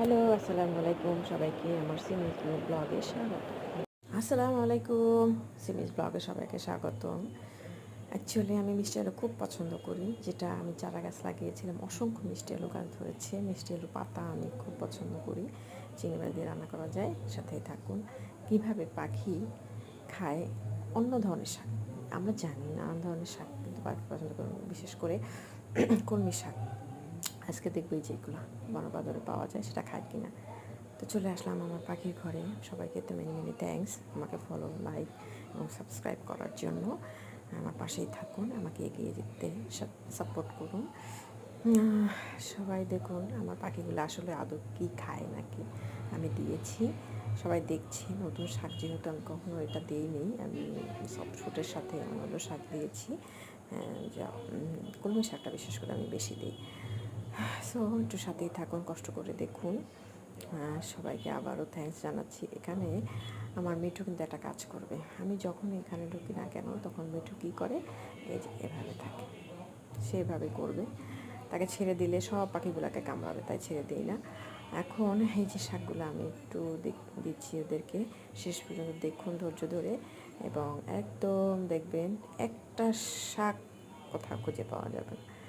Hello, আসসালামু আলাইকুম সবাইকে। আমার সিমিজ ব্লগে স্বাগত। আসসালামু আলাইকুম। সিমিজ ব্লগে সবাইকে স্বাগতম। অ্যাকচুয়ালি আমি মিষ্টি আলু খুব পছন্দ করি, যেটা আমি চারা গাছ লাগিয়েছিলাম। অসংখ্য মিষ্টি আলু গাছ ধরেছে। মিষ্টি আলু পাতা আমি খুব পছন্দ করি। চিংড়ি মাছ দিয়ে রান্না করা যায়, সাথেই থাকুন। কীভাবে পাখি খায় অন্য ধরনের শাক? আমরা জানি নানান ধরনের শাক কিন্তু পাখি পছন্দ করি বিশেষ করে কলমি শাক। আজকে দেখব এই যেগুলো বনবাদরে পাওয়া যায়, সেটা খায় কিনা। তো চলে আসলাম আমার পাখির ঘরে। সবাইকে তো মেনি মেনি থ্যাঙ্কস আমাকে ফলো লাইক এবং সাবস্ক্রাইব করার জন্য। আমার পাশেই থাকুন, আমাকে এগিয়ে যেতে সাপোর্ট করুন। সবাই দেখুন আমার পাখিগুলো আসলে আদৌ কী খায় নাকি আমি দিয়েছি। সবাই দেখছি নতুন শাক যেহেতু আমি কখনো এটা দিইনি, আমি সব ফুটের সাথে অন্য শাক দিয়েছি। যা কলমি শাকটা বিশেষ করে আমি বেশি দিই। সো একটু সাথেই থাকুন, কষ্ট করে দেখুন। সবাইকে আবারও থ্যাঙ্কস জানাচ্ছি এখানে। আমার মিঠু কিন্তু একটা কাজ করবে। আমি যখন এখানে ঢুকি না কেন, তখন মিঠু কী করে? এই যে, এভাবে থাকে। সেভাবে করবে। তাকে ছেড়ে দিলে সব পাখিগুলোকে কামড়াবে, তাই ছেড়ে দিই না। এখন এই যে শাকগুলো আমি একটু দিচ্ছি ওদেরকে। শেষ পর্যন্ত দেখুন, ধৈর্য ধরে। এবং একদম দেখবেন, একটা শাক কোথাও খুঁজে পাওয়া যাবে না।